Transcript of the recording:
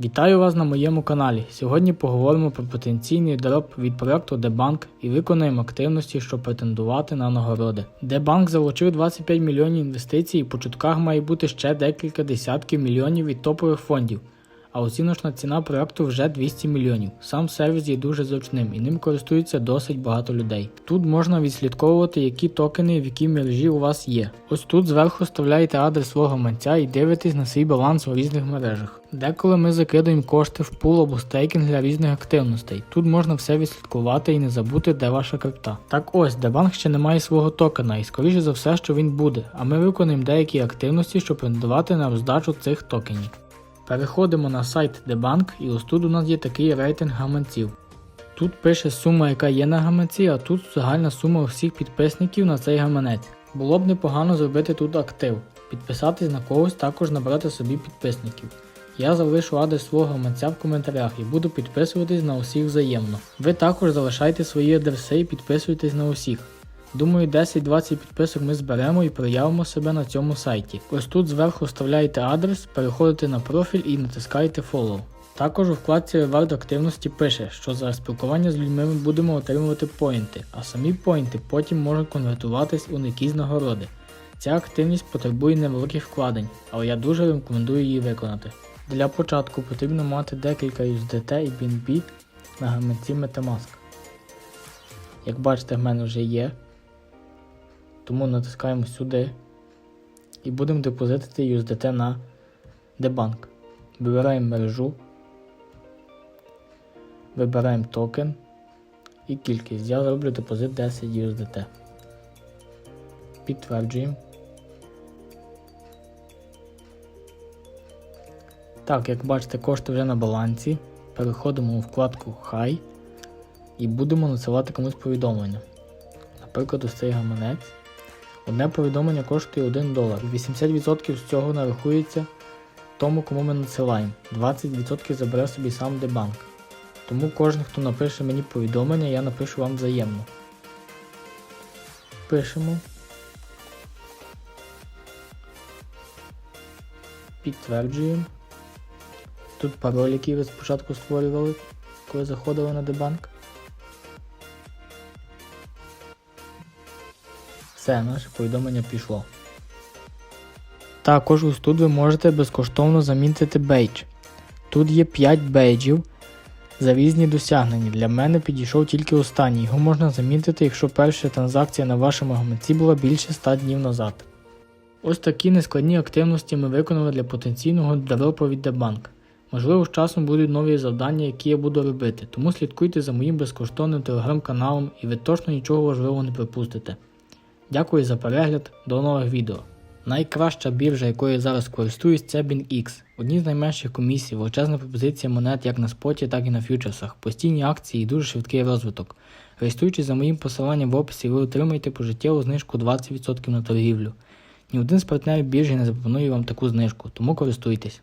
Вітаю вас на моєму каналі. Сьогодні поговоримо про потенційний дроп від проекту Дебанк і виконаємо активності, щоб претендувати на нагороди. Дебанк залучив 25 мільйонів інвестицій і по чутках має бути ще декілька десятків мільйонів від топових фондів. А оціночна ціна проекту вже 200 мільйонів. Сам сервіс є дуже зручним і ним користується досить багато людей. Тут можна відслідковувати, які токени в якій мережі у вас є. Ось тут зверху вставляєте адрес свого манця і дивитесь на свій баланс у різних мережах. Деколи ми закидуємо кошти в пул або стейкінг для різних активностей. Тут можна все відслідкувати і не забути, де ваша крипта. Так ось, Дебанк ще не має свого токена, і скоріше за все, що він буде, а ми виконуємо деякі активності, щоб претендувати на роздачу цих токенів. Переходимо на сайт Дебанк і ось тут у нас є такий рейтинг гаманців. Тут пише сума, яка є на гаманці, а тут загальна сума всіх підписників на цей гаманець. Було б непогано зробити тут актив, підписатись на когось, також набрати собі підписників. Я залишу адрес свого гаманця в коментарях і буду підписуватись на усіх взаємно. Ви також залишайте свої адреси і підписуйтесь на усіх. Думаю, 10-20 підписок ми зберемо і проявимо себе на цьому сайті. Ось тут зверху вставляєте адрес, переходите на профіль і натискаєте Follow. Також у вкладці Reward активності пише, що за спілкування з людьми ми будемо отримувати поінти, а самі поінти потім можуть конвертуватись у якісь нагороди. Ця активність потребує невеликих вкладень, але я дуже рекомендую її виконати. Для початку потрібно мати декілька USDT і BNB на гаманці Metamask. Як бачите, в мене вже є. Тому натискаємо сюди і будемо депозитити USDT на Debunk. Вибираємо мережу, вибираємо токен і кількість. Я зроблю депозит 10 USDT. Підтверджуємо. Так, як бачите, кошти вже на балансі. Переходимо у вкладку High і будемо надсилати комусь повідомлення. Наприклад, ось цей гаманець. Одне повідомлення коштує 1 долар. 80% з цього нарахується тому, кому ми надсилаємо. 20% забере собі сам дебанк. Тому кожен, хто напише мені повідомлення, я напишу вам взаємно. Пишемо. Підтверджуємо. Тут пароль, який ви спочатку створювали, коли заходили на дебанк. Все, наше повідомлення пішло. Також ось тут ви можете безкоштовно замінити бейдж. Тут є 5 бейджів за різні досягнення. Для мене підійшов тільки останній. Його можна замінити, якщо перша транзакція на вашому гаманці була більше 100 днів назад. Ось такі нескладні активності ми виконали для потенційного дропу від Дебанк. Можливо, з часом будуть нові завдання, які я буду робити, тому слідкуйте за моїм безкоштовним телеграм-каналом і ви точно нічого важливого не пропустите. Дякую за перегляд, до нових відео. Найкраща біржа, якою я зараз користуюсь, це BingX. Одні з найменших комісій, величезна пропозиція монет як на споті, так і на фьючерсах, постійні акції і дуже швидкий розвиток. Реєструючись за моїм посиланням в описі, ви отримаєте пожиттєву знижку 20% на торгівлю. Ні один з партнерів біржі не запропонує вам таку знижку, тому користуйтесь.